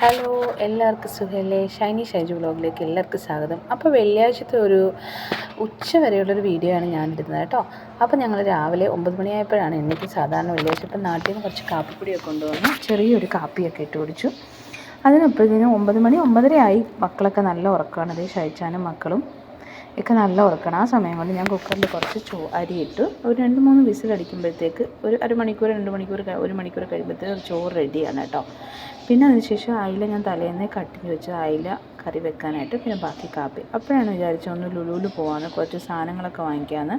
Hello എല്ലാവർക്കും സുഖമല്ലേ ഷൈനി ഷൈജു വ്ളോഗിലേക്ക് എല്ലാവർക്കും സ്വാഗതം. അപ്പോൾ വെള്ളിയാഴ്ചത്തെ ഒരു ഉച്ച വരെയുള്ളൊരു വീഡിയോ ആണ് ഞാൻ ഇടുന്നത് കേട്ടോ. അപ്പോൾ ഞങ്ങൾ രാവിലെ ഒമ്പത് മണിയായപ്പോഴാണ് എനിക്ക് സാധാരണ വെള്ളിയാഴ്ച ഇപ്പം നാട്ടിൽ നിന്ന് കുറച്ച് കാപ്പിപ്പൊടിയൊക്കെ കൊണ്ടുവന്ന് ചെറിയൊരു കാപ്പിയൊക്കെ ഇട്ട് കുടിച്ചു. അതിനപ്പോഴത്തേനും ഒമ്പത് മണി ഒമ്പതര ആയി മക്കളൊക്കെ നല്ല ഉറക്കമാണ്. അതേ ഷൈച്ചാനും മക്കളും ഒക്കെ നല്ല ഉറക്കണം. ആ സമയം കൊണ്ട് ഞാൻ കുക്കറിൽ കുറച്ച് ചോ അരിയിട്ട് ഒരു രണ്ട് മൂന്ന് വിസിൽ അടിക്കുമ്പോഴത്തേക്ക് ഒരു അരമണിക്കൂർ രണ്ട് മണിക്കൂർ ഒരു മണിക്കൂർ കഴിയുമ്പോഴത്തേക്ക് ചോറ് റെഡിയാണ് കേട്ടോ. പിന്നെ അതിനുശേഷം അയില ഞാൻ തലേന്ന് കട്ടിങ് വെച്ച് അയില കറി വെക്കാനായിട്ട് പിന്നെ ബാക്കി കാപ്പി. അപ്പോഴാണ് വിചാരിച്ചത് ഒന്ന് ലുലുവിൽ പോകാമെന്ന് കുറച്ച് സാധനങ്ങളൊക്കെ വാങ്ങിക്കാമെന്ന്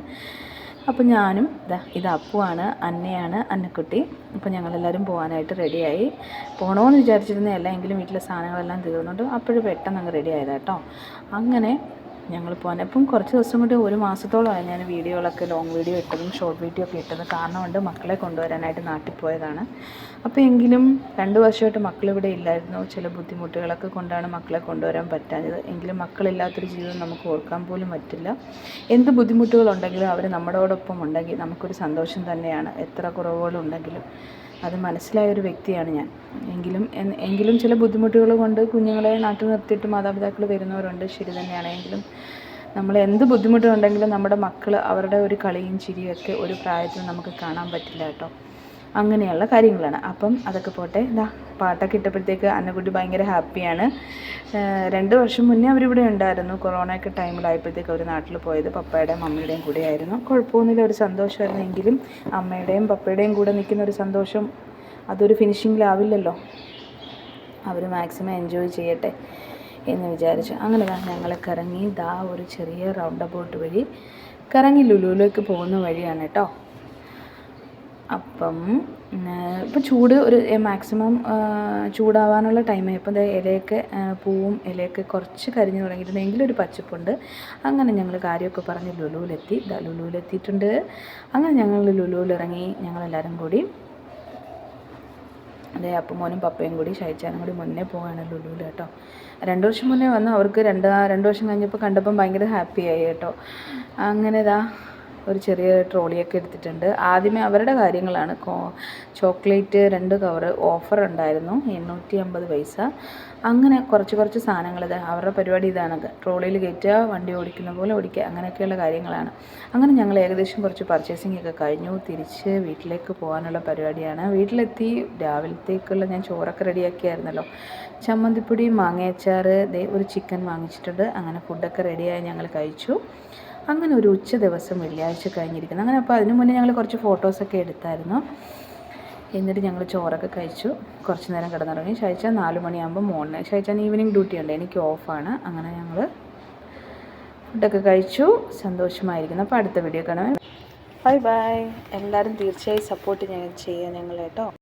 അപ്പോൾ ഞാനും ഇതാ ഇത് അപ്പുവാണ് അന്നയാണ് അന്നക്കുട്ടി. അപ്പോൾ ഞങ്ങളെല്ലാവരും പോകാനായിട്ട് റെഡിയായി പോകണമെന്ന് വിചാരിച്ചിരുന്നതല്ല എങ്കിലും വീട്ടിലെ സാധനങ്ങളെല്ലാം തീർന്നുകൊണ്ട് അപ്പോഴും പെട്ടെന്ന് അങ്ങ് റെഡി ആയതാട്ടോ അങ്ങനെ ഞങ്ങൾ പോകാൻ അപ്പം കുറച്ച് ദിവസം കൊണ്ട് ഒരു മാസത്തോളമായി ഞാൻ വീഡിയോകളൊക്കെ ലോങ് വീഡിയോ ഇട്ടതും ഷോർട്ട് വീഡിയോ ഒക്കെ ഇട്ടതും കാരണം കൊണ്ട് മക്കളെ കൊണ്ടുവരാനായിട്ട് നാട്ടിൽ പോയതാണ്. അപ്പോൾ എങ്കിലും രണ്ട് വർഷമായിട്ട് മക്കളിവിടെ ഇല്ലായിരുന്നു. ചില ബുദ്ധിമുട്ടുകളൊക്കെ കൊണ്ടാണ് മക്കളെ കൊണ്ടുവരാൻ പറ്റാഞ്ഞത്. എങ്കിലും മക്കളില്ലാത്തൊരു ജീവിതം നമുക്ക് ഓർക്കാൻ പോലും പറ്റില്ല. എന്ത് ബുദ്ധിമുട്ടുകളുണ്ടെങ്കിലും അവർ നമ്മളോടൊപ്പം ഉണ്ടെങ്കിൽ നമുക്കൊരു സന്തോഷം തന്നെയാണ്. എത്ര കുറവുകളുണ്ടെങ്കിലും. അത് മനസ്സിലായ ഒരു വ്യക്തിയാണ് ഞാൻ. എങ്കിലും എങ്കിലും ചില ബുദ്ധിമുട്ടുകൾ കൊണ്ട് കുഞ്ഞുങ്ങളെ നാട്ടിൽ നിർത്തിയിട്ട് മാതാപിതാക്കൾ വരുന്നവരുണ്ട് ശരി തന്നെയാണ്. എങ്കിലും നമ്മൾ എന്ത് ബുദ്ധിമുട്ടുണ്ടെങ്കിലും നമ്മുടെ മക്കൾ അവരുടെ ഒരു കളിയും ചിരിയൊക്കെ ഒരു പ്രായത്തിൽ നമുക്ക് കാണാൻ പറ്റില്ല കേട്ടോ. അങ്ങനെയുള്ള കാര്യങ്ങളാണ്. അപ്പം അതൊക്കെ പോട്ടെ. എന്താ പാട്ടൊക്കെ ഇട്ടപ്പോഴത്തേക്ക് അന്നക്കുട്ടി ഭയങ്കര ഹാപ്പിയാണ്. രണ്ട് വർഷം മുന്നേ അവരിവിടെ ഉണ്ടായിരുന്നു. കൊറോണയൊക്കെ ടൈമിലായപ്പോഴത്തേക്ക് അവർ നാട്ടിൽ പോയത് പപ്പയുടെയും മമ്മിയുടെയും കൂടെ ആയിരുന്നു കുഴപ്പമൊന്നുമില്ല ഒരു സന്തോഷമായിരുന്നു എങ്കിലും അമ്മയുടെയും പപ്പയുടെയും കൂടെ നിൽക്കുന്ന ഒരു സന്തോഷം അതൊരു ഫിനിഷിങ്ങിലാവില്ലല്ലോ അവർ മാക്സിമം എൻജോയ് ചെയ്യട്ടെ എന്ന് വിചാരിച്ചു. അങ്ങനെ ദാ ഞങ്ങൾ കറങ്ങി ദാ ഒരു ചെറിയ റൗണ്ട് അബൌട്ട് വഴി കറങ്ങി ലുലുവിലേക്ക് പോകുന്ന വഴിയാണ് കേട്ടോ. അപ്പം ഇപ്പം ചൂട് ഒരു മാക്സിമം ചൂടാവാനുള്ള ടൈമായി ഇപ്പം ഇലയൊക്കെ പൂവും ഇലയൊക്കെ കുറച്ച് കരിഞ്ഞു തുടങ്ങിയിട്ടുണ്ട്. എങ്കിലും ഒരു പച്ചപ്പുണ്ട്. അങ്ങനെ ഞങ്ങൾ കാര്യമൊക്കെ പറഞ്ഞ് ലുലുവിലെത്തി. ഇതാ ലുലുവിലെത്തിയിട്ടുണ്ട്. അങ്ങനെ ഞങ്ങൾ ലുലുവിലിറങ്ങി. ഞങ്ങളെല്ലാവരും കൂടി അതെ അപ്പമോനും പപ്പയും കൂടി ഷൈച്ചാനും കൂടി മുന്നേ പോവാണ് ലുലുവിൽ കേട്ടോ. രണ്ട് വർഷം മുന്നേ വന്നു. അവർക്ക് രണ്ട് രണ്ട് വർഷം കഴിഞ്ഞപ്പോൾ കണ്ടപ്പം ഭയങ്കര ഹാപ്പിയായി കേട്ടോ. അങ്ങനെ ഇതാ ഒരു ചെറിയ ട്രോളിയൊക്കെ എടുത്തിട്ടുണ്ട്. ആദ്യമേ അവരുടെ കാര്യങ്ങളാണ്. ചോക്ലേറ്റ് രണ്ട് കവറ് ഓഫർ ഉണ്ടായിരുന്നു. എണ്ണൂറ്റി അമ്പത് പൈസ. അങ്ങനെ കുറച്ച് കുറച്ച് സാധനങ്ങൾ ഇത് അവരുടെ പരിപാടി ഇതാണ്. ട്രോളിയിൽ കയറ്റുക വണ്ടി ഓടിക്കുന്ന പോലെ ഓടിക്കുക അങ്ങനെയൊക്കെയുള്ള കാര്യങ്ങളാണ്. അങ്ങനെ ഞങ്ങൾ ഏകദേശം കുറച്ച് പർച്ചേസിംഗ് ഒക്കെ കഴിഞ്ഞു. തിരിച്ച് വീട്ടിലേക്ക് പോകാനുള്ള പരിപാടിയാണ്. വീട്ടിലെത്തി. രാവിലത്തേക്കുള്ള ഞാൻ ചോറൊക്കെ റെഡിയാക്കിയായിരുന്നല്ലോ. ചമ്മന്തിപ്പൊടി മാങ്ങയച്ചാർ ദേ ഒരു ചിക്കൻ വാങ്ങിച്ചിട്ടുണ്ട്. അങ്ങനെ ഫുഡൊക്കെ റെഡിയായി ഞങ്ങൾ കഴിച്ചു. അങ്ങനെ ഒരു ഉച്ച ദിവസം വെള്ളിയാഴ്ച കഴിഞ്ഞിരിക്കുന്നു. അങ്ങനെ അപ്പോൾ അതിന് മുന്നേ ഞങ്ങൾ കുറച്ച് ഫോട്ടോസൊക്കെ എടുത്തായിരുന്നു. എന്നിട്ട് ഞങ്ങൾ ചോറൊക്കെ കഴിച്ചു. കുറച്ച് നേരം കിടന്നിറങ്ങി. ശൈച്ച നാല് മണിയാകുമ്പോൾ മോളിന് ശൈച്ചാൻ ഈവനിങ് ഡ്യൂട്ടി ഉണ്ട്. എനിക്ക് ഓഫാണ് അങ്ങനെ ഞങ്ങൾ ഫുഡൊക്കെ കഴിച്ചു. സന്തോഷമായിരിക്കുന്നു. അപ്പോൾ അടുത്ത വീഡിയോ കാണാം. ബൈ ബൈ എല്ലാവരും തീർച്ചയായും സപ്പോർട്ട് ഞങ്ങൾ ചെയ്യാം ഞങ്ങൾ കേട്ടോ